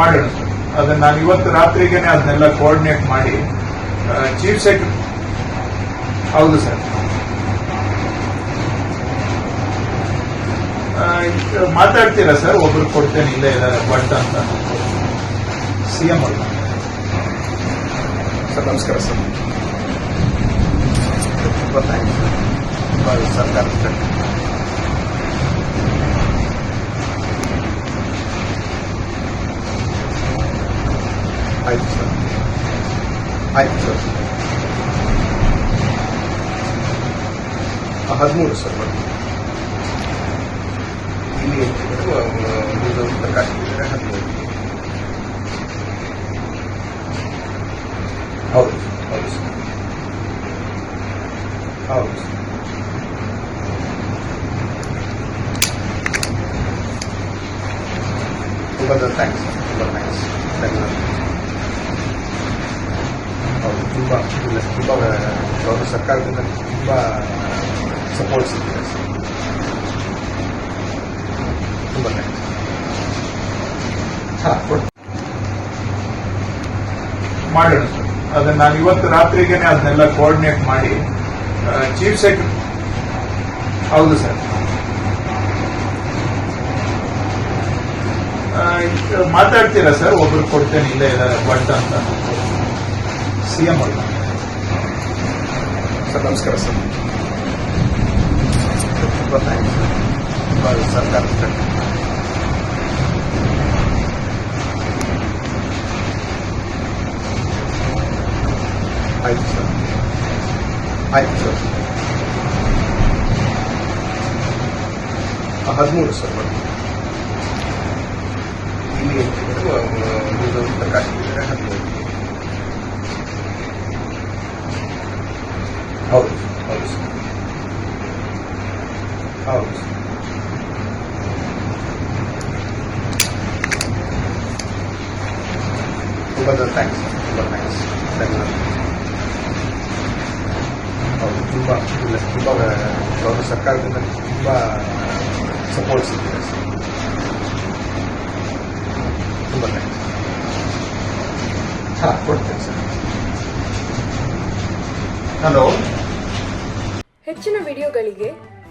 ಮಾಡೋಣ ಅದನ್ನ ನಾನು ಇವತ್ತು ರಾತ್ರಿಗೆನೆ ಅದನ್ನೆಲ್ಲ ಕೋಆರ್ಡಿನೇಟ್ ಮಾಡಿ ಚೀಫ್ ಸೆಕ್ರೆಟರಿ ಹೌದು ಸರ್ ಮಾತಾಡ್ತೀರಾ ಸರ್ ಒಬ್ರು ಕೊಡ್ತೇನೆ, ಇಲ್ಲೇ ಇದ್ದಾರೆ ಬಟ್ ಅಂತ. ಸಿಎಂ ಅವರು. ಸರ್, ನಮಸ್ಕಾರ ಸರ್. ತುಂಬ thanks ಆಯ್ತು ಸರ್ ಆಯ್ತು ಸರ್ ಹದಿಮೂರು ಸರ್ ಬರ್ತೀನಿ ಇಲ್ಲಿ ಇದು ಪ್ರಕಾಶ್ ಇದ್ದಾರೆ ಹದಿಮೂರು ಹೌದು ಹೌದು ಸರ್ ಹೌದು ಸರ್ ತುಂಬ ಥ್ಯಾಂಕ್ಸ್ ತುಂಬ ಥ್ಯಾಂಕ್ಸ್ ಧನ್ಯವಾದ ತುಂಬ ಇಲ್ಲ ತುಂಬ ಗೌರವ ಸರ್ಕಾರದಿಂದ ತುಂಬ ಸಪೋರ್ಟ್ ಸಿಗ್ತಿದೆ ತುಂಬ ಥ್ಯಾಂಕ್ಸ್ ಹಾಂ ಮಾಡೋಣ ಸರ್ ಅದನ್ನ ನಾನು ಇವತ್ತು ರಾತ್ರಿಗೆನೆ ಅದನ್ನೆಲ್ಲ ಕೋಆರ್ಡಿನೇಟ್ ಮಾಡಿ ಚೀಫ್ ಸೆಕ್ರೆಟರಿ ಹೌದು ಸರ್. ಮಾತಾಡ್ತೀರಾ ಸರ್? ಒಬ್ರು ಕೊಡ್ತೇನೆ, ಇಲ್ಲೇ ಬಟ್ ಭಟ್ ಅಂತ. ಸಿಎಂ ಅವ್ರು ಸರ್ ನಮಸ್ಕಾರ ಸರ್ ತುಂಬ ಥ್ಯಾಂಕ್ಸ್ ತುಂಬ ಸರ್ಕಾರದ ಆಯ್ತು ಸರ್ ಆಯ್ತು ಸರ್ ಹದಿಮೂರು ಸರ್ ಬರ್ತೀನಿ ಇಲ್ಲಿ ಇದು ಪ್ರಕಾಶ್ ಇದ್ದಾರೆ ಹದಿಮೂರು ತುಂಬ ಥ್ಯಾಂಕ್ಸ್ ತುಂಬ ಥ್ಯಾಂಕ್ಸ್ ಧನ್ಯವಾದ ಹೌದು ತುಂಬ ಇಲ್ಲ ತುಂಬ ಗೌರವ ಸರ್ಕಾರದಿಂದ ತುಂಬ ಸಪೋರ್ಟ್ ಸಿಕ್ಕಿದೆ ಸರ್ ತುಂಬ ಥ್ಯಾಂಕ್ಸ್ ಹಾಂ ಕೊಡ್ತೇನೆ ಸರ್ ಹಲೋ ಹೆಚ್ಚಿನ ವಿಡಿಯೋಗಳಿಗೆ